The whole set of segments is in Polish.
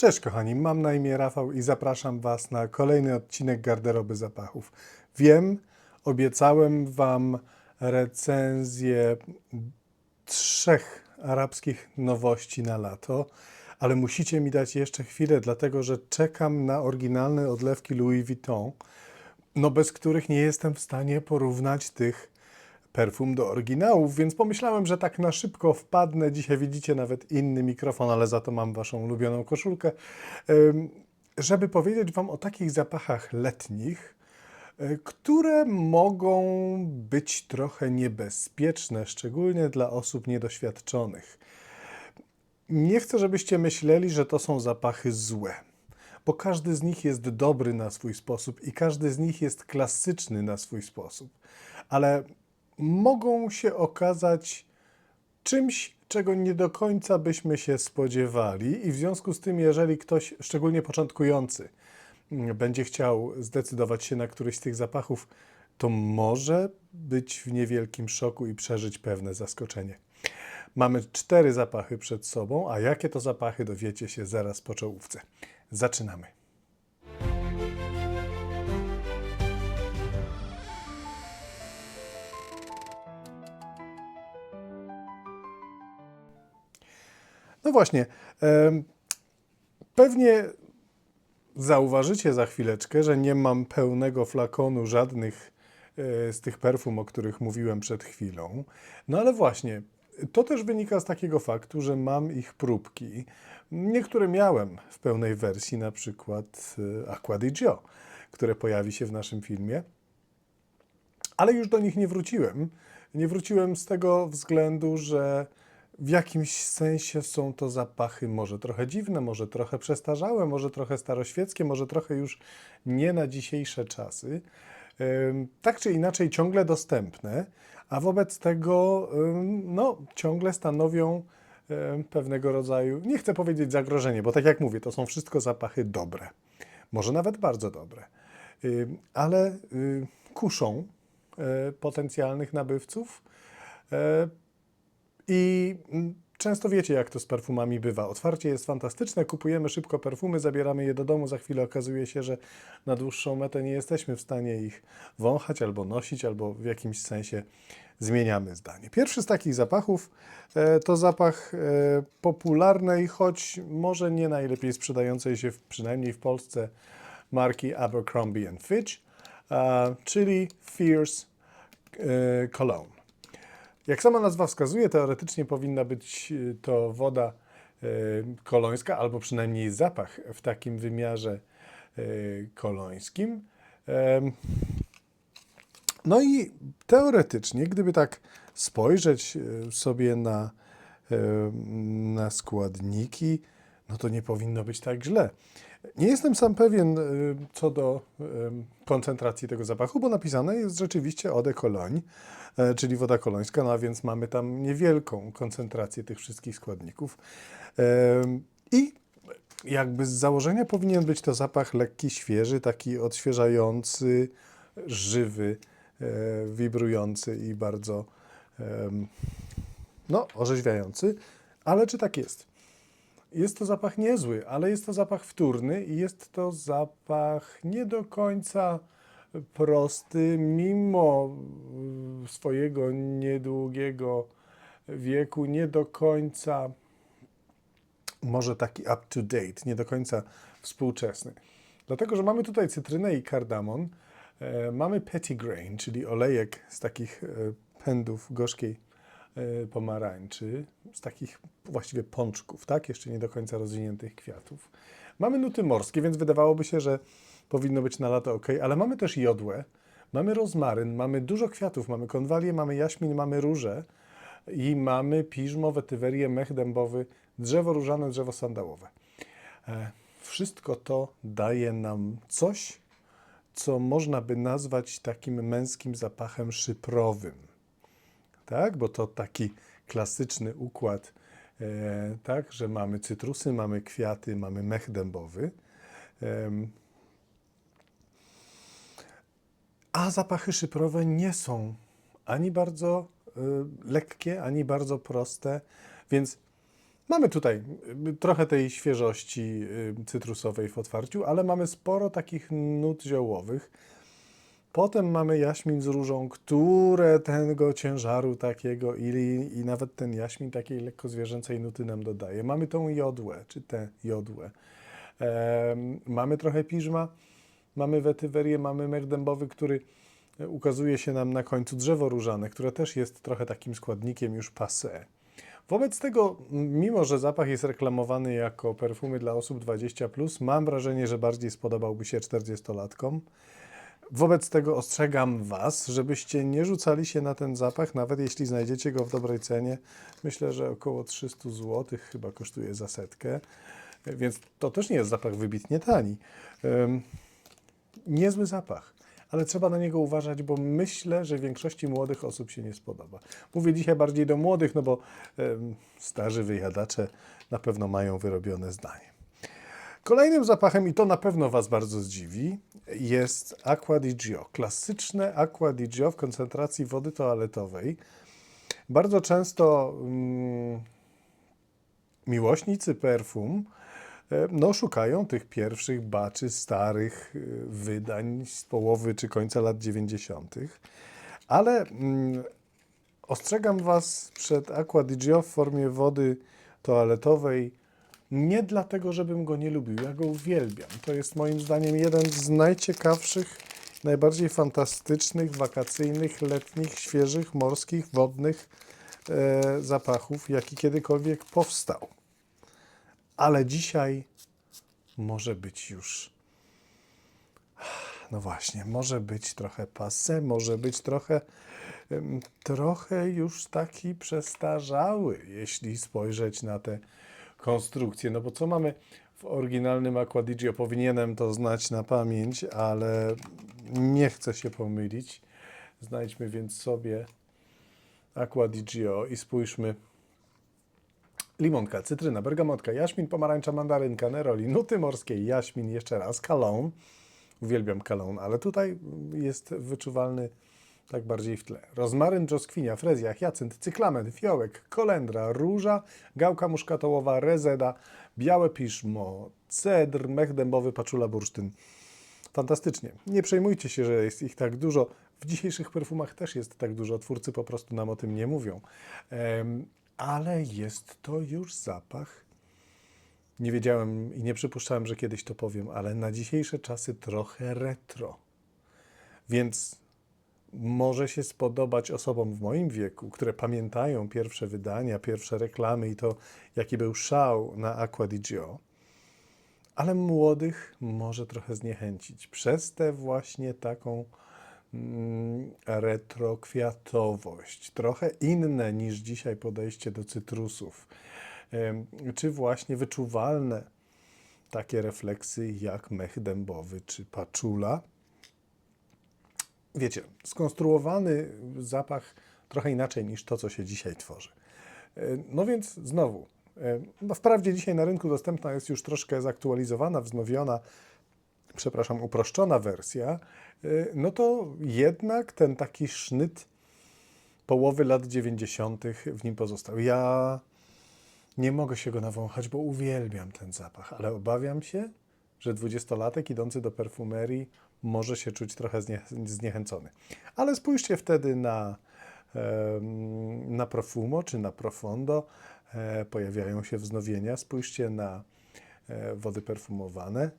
Cześć kochani, mam na imię Rafał i zapraszam Was na kolejny odcinek Garderoby Zapachów. Wiem, obiecałem Wam recenzję trzech arabskich nowości na lato, ale musicie mi dać jeszcze chwilę, dlatego że czekam na oryginalne odlewki Louis Vuitton, no bez których nie jestem w stanie porównać tych perfum do oryginałów, więc pomyślałem, że tak na szybko wpadnę. Dzisiaj widzicie nawet inny mikrofon, ale za to mam waszą ulubioną koszulkę, żeby powiedzieć wam o takich zapachach letnich, y, które mogą być trochę niebezpieczne, szczególnie dla osób niedoświadczonych. Nie chcę, żebyście myśleli, że to są zapachy złe, bo każdy z nich jest dobry na swój sposób i każdy z nich jest klasyczny na swój sposób, ale mogą się okazać czymś, czego nie do końca byśmy się spodziewali, i w związku z tym, jeżeli ktoś, szczególnie początkujący, mm, będzie chciał zdecydować się na któryś z tych zapachów, to może być w niewielkim szoku i przeżyć pewne zaskoczenie. Mamy cztery zapachy przed sobą, a jakie to zapachy dowiecie się zaraz po czołówce. Zaczynamy. No właśnie. Pewnie zauważycie za chwileczkę, że nie mam pełnego flakonu żadnych e, z tych perfum, o których mówiłem przed chwilą. No ale właśnie, to też wynika z takiego faktu, że mam ich próbki. Niektóre miałem w pełnej wersji, na przykład e, Aqua di Gio, które pojawi się w naszym filmie ale już do nich nie wróciłem. Nie wróciłem z tego względu, że w jakimś sensie są to zapachy może trochę dziwne, może trochę przestarzałe, może trochę staroświeckie, może trochę już nie na dzisiejsze czasy. Tak czy inaczej ciągle dostępne, a wobec tego no, ciągle stanowią pewnego rodzaju, nie chcę powiedzieć zagrożenie, bo tak jak mówię, to są wszystko zapachy dobre, może nawet bardzo dobre, ale kuszą e, potencjalnych nabywców. I mm, często wiecie, jak to z perfumami bywa. Otwarcie jest fantastyczne, kupujemy szybko perfumy, zabieramy je do domu, za chwilę okazuje się, że na dłuższą metę nie jesteśmy w stanie ich wąchać albo nosić, albo w jakimś sensie zmieniamy zdanie. Pierwszy z takich zapachów e, to zapach e, popularnej, choć może nie najlepiej sprzedającej się, przynajmniej w Polsce, marki Abercrombie Fitch, czyli Fierce e, Cologne. Jak sama nazwa wskazuje, teoretycznie powinna być y, to woda y, kolońska, albo przynajmniej zapach w takim wymiarze y, kolońskim. No i teoretycznie, gdyby tak spojrzeć sobie na, na składniki, no to nie powinno być tak źle. Nie jestem sam pewien y, co do koncentracji tego zapachu, bo napisane jest rzeczywiście eau de e, czyli woda kolońska, no a więc mamy tam niewielką koncentrację tych wszystkich składników. I jakby z założenia powinien być to zapach lekki, świeży, taki odświeżający, żywy, e, wibrujący i bardzo no, orzeźwiający. Ale czy tak jest? Jest to zapach niezły, ale jest to zapach wtórny i jest to zapach nie do końca prosty, mimo y, swojego niedługiego wieku, nie do końca może taki up to date, nie do końca współczesny. Dlatego, że mamy tutaj cytrynę i kardamon, e, mamy petitgrain, czyli olejek z takich e, pędów gorzkiej pomarańczy, z takich właściwie pączków, tak? Jeszcze nie do końca rozwiniętych kwiatów. Mamy nuty morskie, więc wydawałoby się, że powinno być na lato ok, ale mamy też jodłę, mamy rozmaryn, mamy dużo kwiatów, mamy konwalię, mamy jaśmin, mamy róże i mamy piżmo, wetywerię, mech dębowy, drzewo różane, drzewo sandałowe. E, Wszystko to daje nam coś, co można by nazwać takim męskim zapachem szyprowym. Tak? Bo to taki klasyczny układ, e, tak? że mamy cytrusy, mamy kwiaty, mamy mech dębowy. Em, a zapachy szyprowe nie są ani bardzo y, lekkie, ani bardzo proste, więc Mamy tutaj y, trochę tej świeżości y, cytrusowej w otwarciu, ale mamy sporo takich nut ziołowych. Potem mamy jaśmin z różą, które tego ciężaru takiego i, i nawet ten jaśmin takiej lekko zwierzęcej nuty nam dodaje. Mamy tą jodłę, czy tę jodłę. Mamy trochę piżma, mamy wetywerię, mamy mech dębowy, który e, ukazuje się nam na końcu drzewo różane, które też jest trochę takim składnikiem już passé. Wobec tego, mimo że zapach jest reklamowany jako perfumy dla osób 20+, mam wrażenie, że bardziej spodobałby się 40-latkom. Wobec tego ostrzegam Was, żebyście nie rzucali się na ten zapach, nawet jeśli znajdziecie go w dobrej cenie. Myślę, że około 300 zł chyba kosztuje za setkę, więc to też nie jest zapach wybitnie tani. Ym, niezły zapach, ale trzeba na niego uważać, bo myślę, że większości młodych osób się nie spodoba. Mówię dzisiaj bardziej do młodych, no bo ym, starzy wyjadacze na pewno mają wyrobione zdanie. Kolejnym zapachem, i to na pewno Was bardzo zdziwi, jest Aqua di Gio. Klasyczne Aqua di Gio w koncentracji wody toaletowej. Bardzo często mm, miłośnicy perfum e, no, szukają tych pierwszych baczy starych e, wydań z połowy czy końca lat 90. Ale mm, ostrzegam Was przed Aqua di Gio w formie wody toaletowej nie dlatego, żebym go nie lubił. Ja go uwielbiam. To jest moim zdaniem jeden z najciekawszych, najbardziej fantastycznych, wakacyjnych, letnich, świeżych, morskich, wodnych e, zapachów, jaki kiedykolwiek powstał. Ale dzisiaj może być już. No właśnie, może być trochę passe, może być trochę, trochę już taki przestarzały, jeśli spojrzeć na te konstrukcje. No bo co mamy w oryginalnym Aquadigio? Powinienem to znać na pamięć, ale nie chcę się pomylić. Znajdźmy więc sobie Aquadigio i spójrzmy. Limonka, cytryna, bergamotka, jaśmin, pomarańcza, mandarynka, neroli, nuty morskie, jaśmin, jeszcze raz, cologne. Uwielbiam cologne, ale tutaj jest wyczuwalny tak bardziej w tle. Rozmaryn, brzoskwinia, frezja, hyacynt, cyklamen, fiołek, kolendra, róża, gałka muszkatołowa, rezeda, białe piżmo, cedr, mech dębowy, paczula, bursztyn. Fantastycznie. Nie przejmujcie się, że jest ich tak dużo. W dzisiejszych perfumach też jest tak dużo. Twórcy po prostu nam o tym nie mówią. Em, ale jest to już zapach. Nie wiedziałem i nie przypuszczałem, że kiedyś to powiem, ale na dzisiejsze czasy trochę retro. Więc może się spodobać osobom w moim wieku, które pamiętają pierwsze wydania, pierwsze reklamy i to, jaki był szał na Aqua di Gio, ale młodych może trochę zniechęcić przez tę właśnie taką mm, retrokwiatowość, trochę inne niż dzisiaj podejście do cytrusów, czy właśnie wyczuwalne takie refleksy jak mech dębowy czy paczula wiecie, skonstruowany zapach trochę inaczej niż to, co się dzisiaj tworzy. E, No więc znowu, e, no wprawdzie dzisiaj na rynku dostępna jest już troszkę zaktualizowana, wznowiona, przepraszam, uproszczona wersja, e, no to jednak ten taki sznyt połowy lat 90. w nim pozostał. Ja nie mogę się go nawąchać, bo uwielbiam ten zapach, ale obawiam się, że dwudziestolatek idący do perfumerii może się czuć trochę znie, zniechęcony. Ale spójrzcie wtedy na, na Profumo czy na Profondo. E, pojawiają się wznowienia. Spójrzcie na e, wody perfumowane,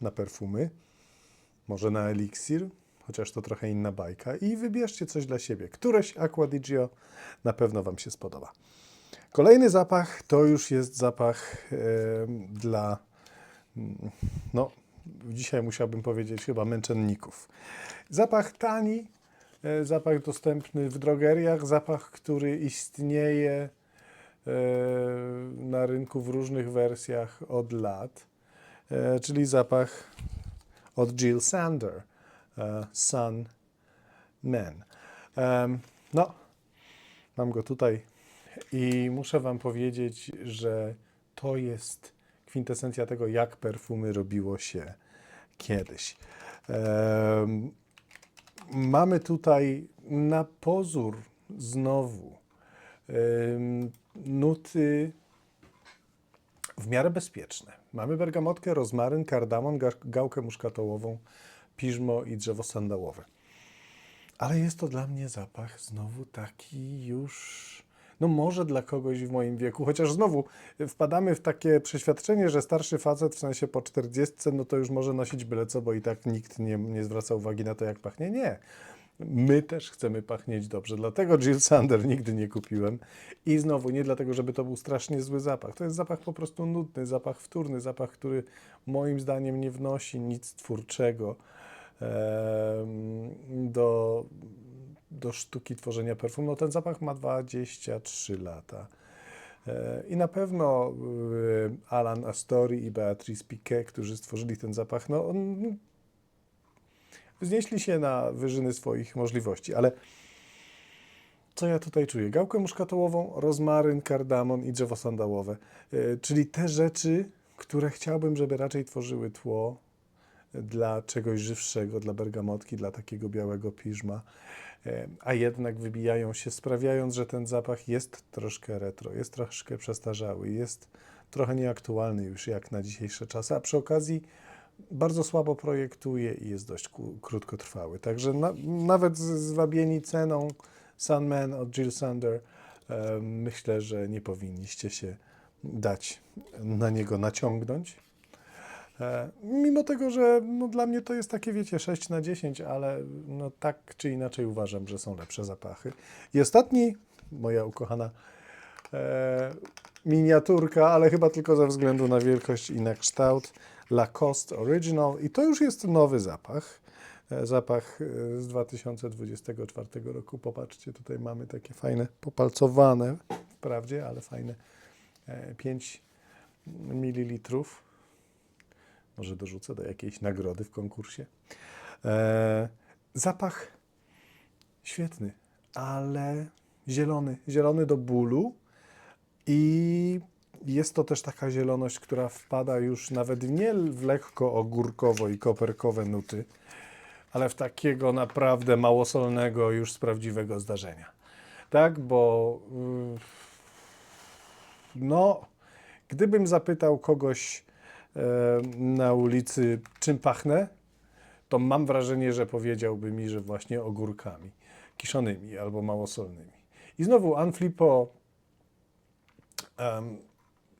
na perfumy, może na eliksir, chociaż to trochę inna bajka. I wybierzcie coś dla siebie. Któreś Aqua di Gio na pewno Wam się spodoba. Kolejny zapach to już jest zapach dla mm, no, dzisiaj musiałbym powiedzieć chyba męczenników. Zapach tani, e, zapach dostępny w drogeriach, zapach, który istnieje e, na rynku w różnych wersjach od lat, e, czyli zapach od Jill Sander, Sun Men. No, mam go tutaj i muszę Wam powiedzieć, że to jest kwintesencja tego, jak perfumy robiło się kiedyś. Mamy tutaj na pozór znowu nuty w miarę bezpieczne. Mamy bergamotkę, rozmaryn, kardamon, ga- gałkę muszkatołową, piżmo i drzewo sandałowe. Ale jest to dla mnie zapach znowu taki już, no może dla kogoś w moim wieku, chociaż znowu wpadamy w takie przeświadczenie, że starszy facet, w sensie po 40, no to już może nosić byle co, bo i tak nikt nie, nie zwraca uwagi na to, jak pachnie. Nie. My też chcemy pachnieć dobrze, dlatego Jill Sander nigdy nie kupiłem. I znowu nie dlatego, żeby to był strasznie zły zapach. To jest zapach po prostu nudny, zapach wtórny, zapach, który moim zdaniem nie wnosi nic twórczego do, do sztuki tworzenia perfum. No ten zapach ma 23 lata. E, I na pewno e, Alan Astori i Beatrice Piquet, którzy stworzyli ten zapach, no on, wznieśli się na wyżyny swoich możliwości, ale co ja tutaj czuję? Gałkę muszkatołową, rozmaryn, kardamon i drzewo sandałowe, E, czyli te rzeczy, które chciałbym, żeby raczej tworzyły tło dla czegoś żywszego, dla bergamotki, dla takiego białego piżma, E, a jednak wybijają się, sprawiając, że ten zapach jest troszkę retro, jest troszkę przestarzały, jest trochę nieaktualny już jak na dzisiejsze czasy, a przy okazji bardzo słabo projektuje i jest dość krótkotrwały. Także na, nawet zwabieni ceną Sunman od Jill Sander, e, myślę, że nie powinniście się dać na niego naciągnąć. E, Mimo tego, że no, dla mnie to jest takie, wiecie, 6 na 10, ale no, tak czy inaczej uważam, że są lepsze zapachy. I ostatni, moja ukochana e, miniaturka, ale chyba tylko ze względu na wielkość i na kształt, Lacoste Original. I to już jest nowy zapach. E, Zapach e, z 2024 roku. Popatrzcie, tutaj mamy takie fajne, popalcowane, wprawdzie, ale fajne e, 5 mililitrów. Może dorzucę do jakiejś nagrody w konkursie. E, zapach świetny, ale zielony. Zielony do bólu. I jest to też taka zieloność, która wpada już nawet nie w lekko ogórkowo i koperkowe nuty, ale w takiego naprawdę małosolnego już z prawdziwego zdarzenia. Tak, bo yy, no, gdybym zapytał kogoś na ulicy, czym pachnę, to mam wrażenie, że powiedziałby mi, że właśnie ogórkami kiszonymi albo małosolnymi. I znowu Anflipo, em,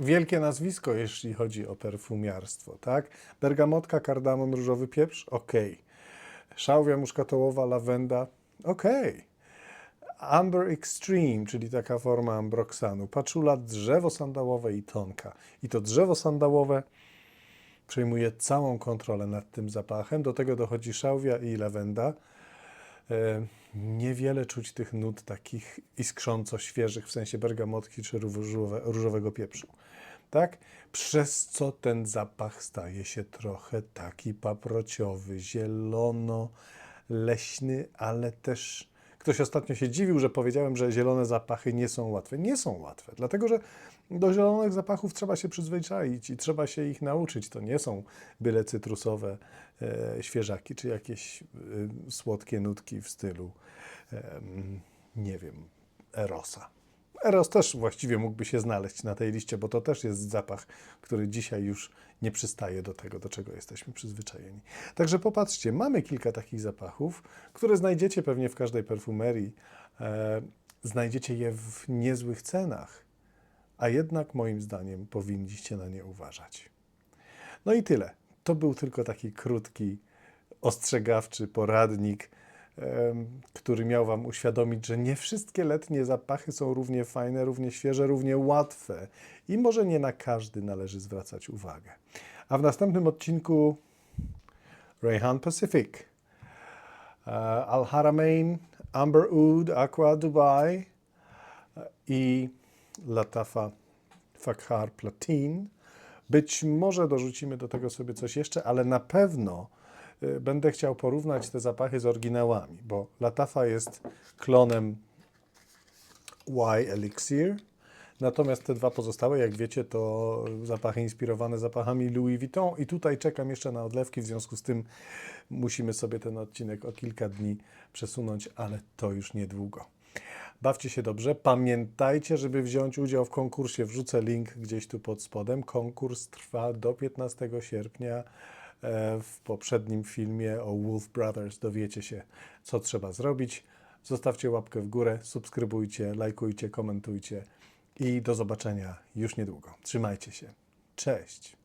wielkie nazwisko, jeśli chodzi o perfumiarstwo, tak? Bergamotka, kardamon, różowy pieprz, okej. Szałwia muszkatołowa, lawenda, okej. Amber Extreme, czyli taka forma ambroksanu, paczula, drzewo sandałowe i tonka. I to drzewo sandałowe przejmuje całą kontrolę nad tym zapachem. Do tego dochodzi szałwia i lawenda. E, Niewiele czuć tych nut takich iskrząco świeżych, w sensie bergamotki czy różowe, różowego pieprzu. Tak? Przez co ten zapach staje się trochę taki paprociowy, zielono-leśny, ale też Ktoś ostatnio się dziwił, że powiedziałem, że zielone zapachy nie są łatwe. Nie są łatwe, dlatego że do zielonych zapachów trzeba się przyzwyczaić i trzeba się ich nauczyć. To nie są byle cytrusowe e, świeżaki czy jakieś e, słodkie nutki w stylu, em, nie wiem, Erosa. Eros też właściwie mógłby się znaleźć na tej liście, bo to też jest zapach, który dzisiaj już nie przystaje do tego, do czego jesteśmy przyzwyczajeni. Także popatrzcie, mamy kilka takich zapachów, które znajdziecie pewnie w każdej perfumerii. E, znajdziecie je w niezłych cenach, a jednak moim zdaniem powinniście na nie uważać. No i tyle. To był tylko taki krótki, ostrzegawczy poradnik, który miał Wam uświadomić, że nie wszystkie letnie zapachy są równie fajne, równie świeże, równie łatwe i może nie na każdy należy zwracać uwagę. A w następnym odcinku Rayhan Pacific, e, Al Haramain, Amber Oud, Aqua Dubai e, i Latafa Fakhar Platin. Być może dorzucimy do tego sobie coś jeszcze, ale na pewno y, będę chciał porównać te zapachy z oryginałami, bo Latafa jest klonem Y Elixir, natomiast te dwa pozostałe, jak wiecie, to zapachy inspirowane zapachami Louis Vuitton i tutaj czekam jeszcze na odlewki, w związku z tym musimy sobie ten odcinek o kilka dni przesunąć, ale to już niedługo. Bawcie się dobrze. Pamiętajcie, żeby wziąć udział w konkursie. Wrzucę link gdzieś tu pod spodem. Konkurs trwa do 15 sierpnia. E, W poprzednim filmie o Wolf Brothers dowiecie się, co trzeba zrobić. Zostawcie łapkę w górę, subskrybujcie, lajkujcie, komentujcie i do zobaczenia już niedługo. Trzymajcie się. Cześć.